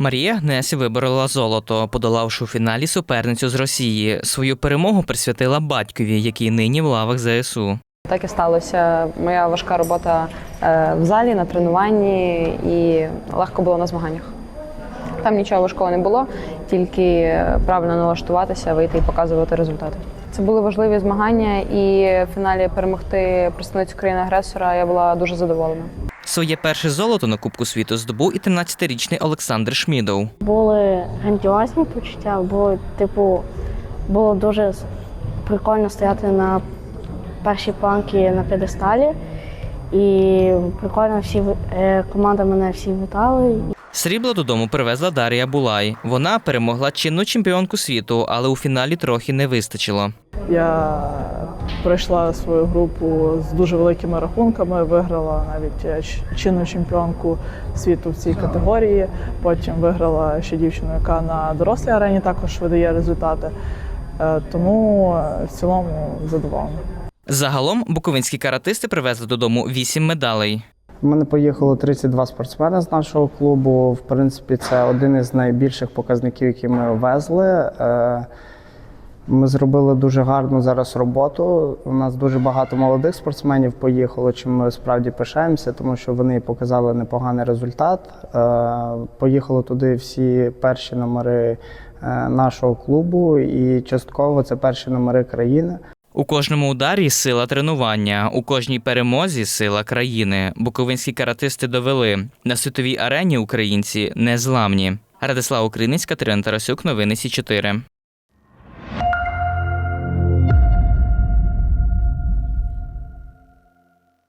Марія Гнесі виборола золото, подолавши у фіналі суперницю з Росії. Свою перемогу присвятила батькові, який нині в лавах ЗСУ. Так і сталося. Моя важка робота е, в залі на тренуванні і легко було на змаганнях. Там нічого важкого не було, тільки е, правильно налаштуватися, вийти і показувати результати. Це були важливі змагання, і в фіналі перемогти представницю країни агресора я була дуже задоволена. Своє перше золото на Кубку світу здобув і 13-річний Олександр Шмідов. Були грандіозні почуття, було, типу, було дуже прикольно стояти на першій планці на п'єдесталі. І прикольно всі е, команда мене всі вітали. Срібло додому привезла Дар'я Булай. Вона перемогла чинну чемпіонку світу, але у фіналі трохи не вистачило. Я пройшла свою групу з дуже великими рахунками, виграла навіть е, чинну чемпіонку світу в цій категорії. Потім виграла ще дівчину, яка на дорослій арені також видає результати. Е, Тому е, в цілому задоволена. Загалом буковинські каратисти привезли додому 8 медалей. У мене поїхало 32 спортсмени з нашого клубу. В принципі, це один із найбільших показників, які ми везли. Ми зробили дуже гарну зараз роботу. У нас дуже багато молодих спортсменів поїхало, чим ми справді пишаємося, тому що вони показали непоганий результат. Е, Поїхали туди всі перші номери е, нашого клубу, і частково це перші номери країни. У кожному ударі сила тренування, у кожній перемозі сила країни. Буковинські каратисти довели на світовій арені українці незламні. Радислава Українець, Катерина Тарасюк, новини Сі 4